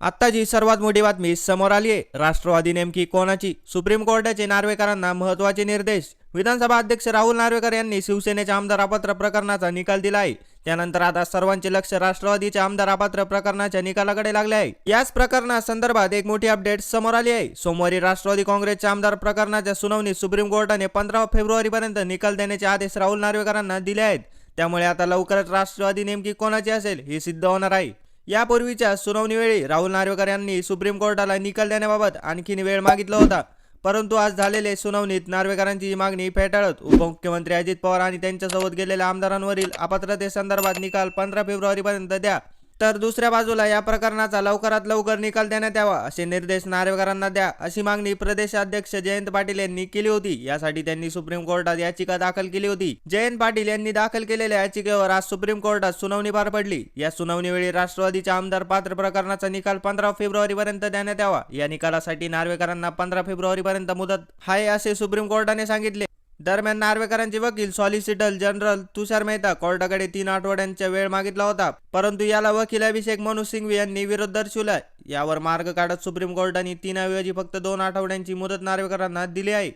आत्ता जी सर्वात मोठी बातमी समोर आली आहे. राष्ट्रवादी नेमकी कोणाची? सुप्रीम कोर्टाचे नार्वेकरांना महत्त्वाचे निर्देश. विधानसभा अध्यक्ष राहुल नार्वेकर यांनी शिवसेनेच्या आमदार अपात्र प्रकरणाचा निकाल दिला आहे. त्यानंतर आता सर्वांचे लक्ष राष्ट्रवादीच्या आमदार अपात्र प्रकरणाच्या निकालाकडे लागले आहे. याच प्रकरणासंदर्भात एक मोठी अपडेट समोर आली आहे. सोमवारी राष्ट्रवादी काँग्रेसच्या आमदार प्रकरणाच्या सुनावणी सुप्रीम कोर्टाने पंधरा फेब्रुवारीपर्यंत निकाल देण्याचे आदेश राहुल नार्वेकरांना दिले आहेत. त्यामुळे आता लवकरच राष्ट्रवादी नेमकी कोणाची असेल हे सिद्ध होणार आहे. यापूर्वीच्या सुनावणीवेळी राहुल नार्वेकर यांनी सुप्रीम कोर्टाला निकाल देण्याबाबत आणखीन वेळ मागितला होता. परंतु आज झालेले सुनावणीत नार्वेकरांची मागणी फेटाळत उपमुख्यमंत्री अजित पवार आणि त्यांच्यासोबत गेलेल्या आमदारांवरील अपात्रतेसंदर्भात निकाल पंधरा फेब्रुवारीपर्यंत द्या. तर दुसऱ्या बाजूला या प्रकरणाचा लवकरात लवकर निकाल देण्यात यावा असे निर्देश नार्वेकरांना द्या अशी मागणी प्रदेशाध्यक्ष जयंत पाटील यांनी केली होती. यासाठी त्यांनी सुप्रीम कोर्टात याचिका दाखल केली होती. जयंत पाटील यांनी दाखल केलेल्या याचिकेवर आज सुप्रीम कोर्टात सुनावणी पार पडली. या सुनावणीवेळी राष्ट्रवादीच्या आमदार पात्र प्रकरणाचा निकाल पंधरा फेब्रुवारीपर्यंत देण्यात यावा. या निकालासाठी नार्वेकरांना पंधरा फेब्रुवारीपर्यंत मुदत आहे असे सुप्रीम कोर्टाने सांगितले. दरम्यान नार्वेकरांचे वकील सॉलिसिटर जनरल तुषार मेहता कोर्टाकडे तीन आठवड्यांचा वेळ मागितला होता. परंतु याला वकील अभिषेक मनु सिंघवी यांनी विरोध दर्शवला यावर मार्ग काढत सुप्रीम कोर्टाने तीन ऐवजी फक्त दोन आठवड्यांची मुदत नार्वेकरांना दिली आहे.